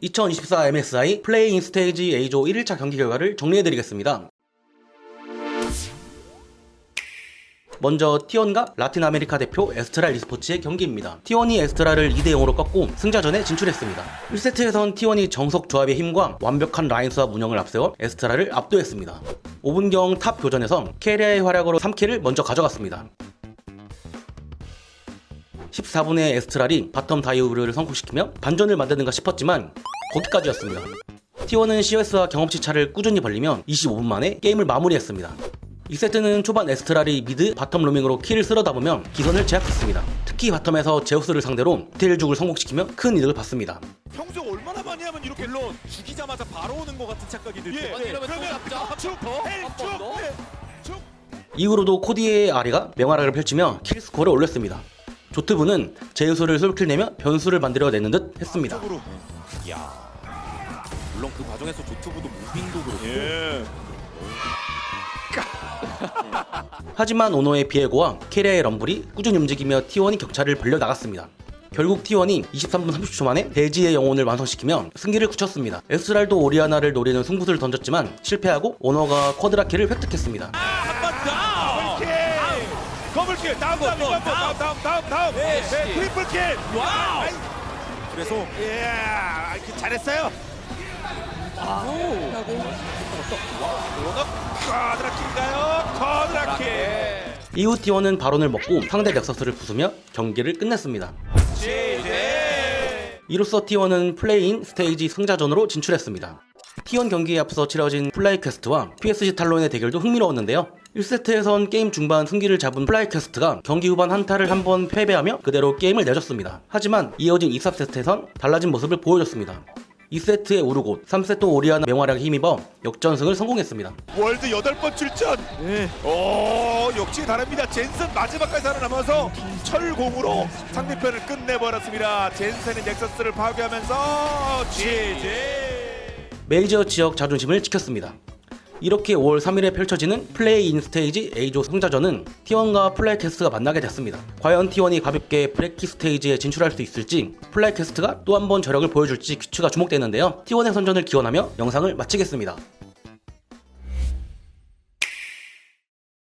2024 MSI 플레이인 스테이지 A조 1일차 경기 결과를 정리해드리겠습니다. 먼저 T1과 라틴 아메리카 대표 에스트랄 e스포츠의 경기입니다. T1이 에스트랄을 2대 0으로 꺾고 승자전에 진출했습니다. 1세트에선 T1이 정석 조합의 힘과 완벽한 라인 수합 운영을 앞세워 에스트랄을 압도했습니다. 5분경 탑 교전에서 캐리아의 활약으로 3킬을 먼저 가져갔습니다. 14분에 에스트랄이 바텀 다이브를 성공시키며 반전을 만드는가 싶었지만 거기까지였습니다. T1은 COS와 경험치 차를 꾸준히 벌리며 25분 만에 게임을 마무리했습니다. 2세트는 초반 에스트랄이 미드 바텀 로밍으로 킬을 쓸어다 보면 기선을 제압했습니다. 특히 바텀에서 제우스를 상대로 디테일 죽을 성공시키며 큰 이득을 봤습니다. 평소 얼마나 많이 하면 이렇게 물론 죽이자마자 바로 오는 것 같은 착각이 들 예, 때. 예, 그러면 더? 네, 쭉. 이후로도 코디의 아리가 맹활약을 펼치며 킬 스코어를 올렸습니다. 조트부는 제우스를 솔킬 내며 변수를 만들어 내는 듯 했습니다. 쪽으로. 야. 물론 그 과정에서 조투브도 무빙도 그렇고 예. 하지만 오노의 비에고와 캐리아의 럼블이 꾸준히 움직이며 T1이 격차를 벌려 나갔습니다. 결국 T1이 23분 30초 만에 대지의 영혼을 완성시키며 승기를 굳혔습니다. 에스랄도 오리아나를 노리는 승부수를 던졌지만 실패하고 오너가 쿼드라키를 획득했습니다. 한번 더. 더블킬. 더블킬. 다음 다음 번, 다음 다음 다음 다음 다음. 네, 네, 씨. 트리플킬. 와우. 그래서 예. 아, 이렇게 잘했어요. 오너 쿼드라킬인가요? 쿼드라킬. 이후 T1은 바론을 먹고 상대 넥서스를 부수며 경기를 끝냈습니다. 이로써 T1은 플레이인 스테이지 승자전으로 진출했습니다. T1 경기에 앞서 치러진 플라이 퀘스트와 PSG 탈론의 대결도 흥미로웠는데요. 1세트에선 게임 중반 승기를 잡은 플라이 퀘스트가 경기 후반 한타를 한 번 패배하며 그대로 게임을 내줬습니다. 하지만 이어진 2, 3세트에선 달라진 모습을 보여줬습니다. 2세트의 우르고 3세트 오리아나 맹활약에 힘입어 역전승을 성공했습니다. 월드 여덟 번 출전. 네. 오 역시 다릅니다. 젠슨 마지막까지 살아남아서 철공으로 상대편을 끝내버렸습니다. 젠슨의 넥서스를 파괴하면서 GG. 메이저 지역 자존심을 지켰습니다. 이렇게 5월 3일에 펼쳐지는 플레이 인 스테이지 A조 승자전은 T1과 플라이캐스트가 만나게 됐습니다. 과연 T1이 가볍게 브레키 스테이지에 진출할 수 있을지 플라이캐스트가 또 한 번 저력을 보여줄지 귀추가 주목되는데요. T1의 선전을 기원하며 영상을 마치겠습니다.